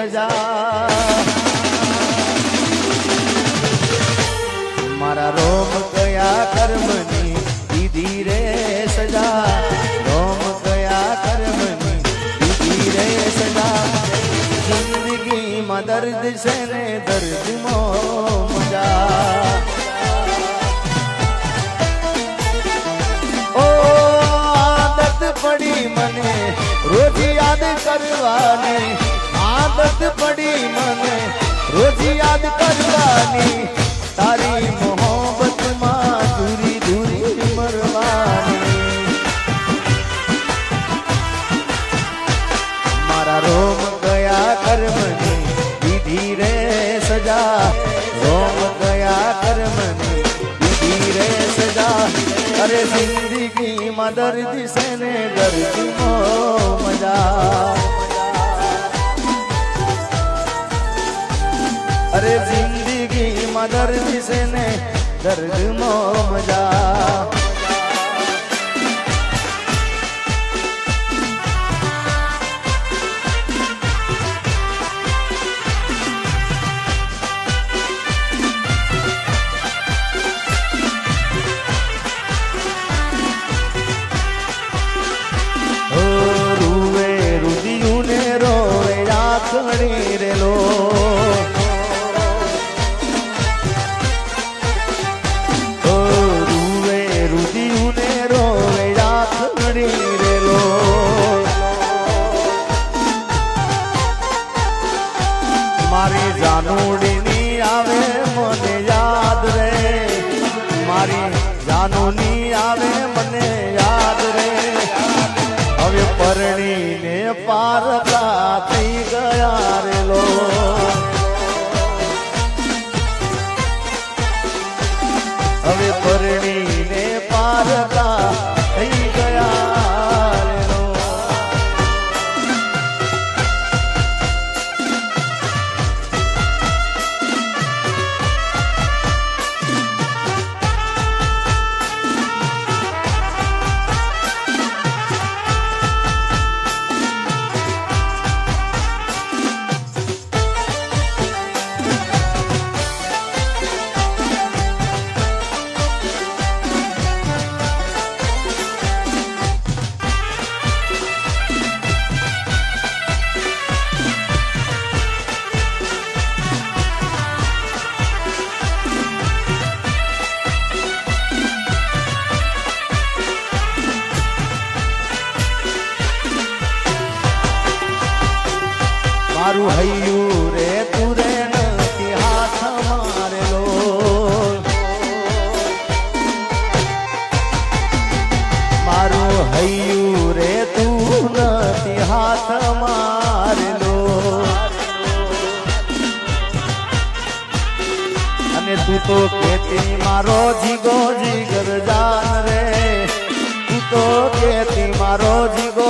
સજા. મારા રોમ કયા કર્મની દીધી રે સજા. રોમ કયા કર્મની દીધી રે સજા. જિંદગીમાં દર્દ છે ને દર્દમાં મજા. પડી મને રોજ યાદ કરવાની. આદત પડી મને. રોજ યાદ કરવાની, તારી મોહબ્બતમાં દૂરી દૂરી મારા રોમ ગયા કર્મની દીધી રે સજા. રોમ ગયા કર્મની દીધી રે સજા. અરે જિંદગીમાં દર્દી સેને દર્દમાં મજા. અરે જિંદગીમાં દર્દ છે ને દર્દમાં મજા રે રોવે રુદિયું ને રોવે રાખડી રેલો મારી જાનુડીની આવે મને યાદ રે. મારી જાનુની આવે મને યાદ રે. હવે પરણીને પારતા થઈ મારું હૈયું રે, તુરે નથી હાથ મારેલો. મારું હૈયું રે, તું નથી હાથ મારેલો. અને તું તો કેતી મારો જીગો જીગર જાન રે. તું તો કેતી મારો જીગો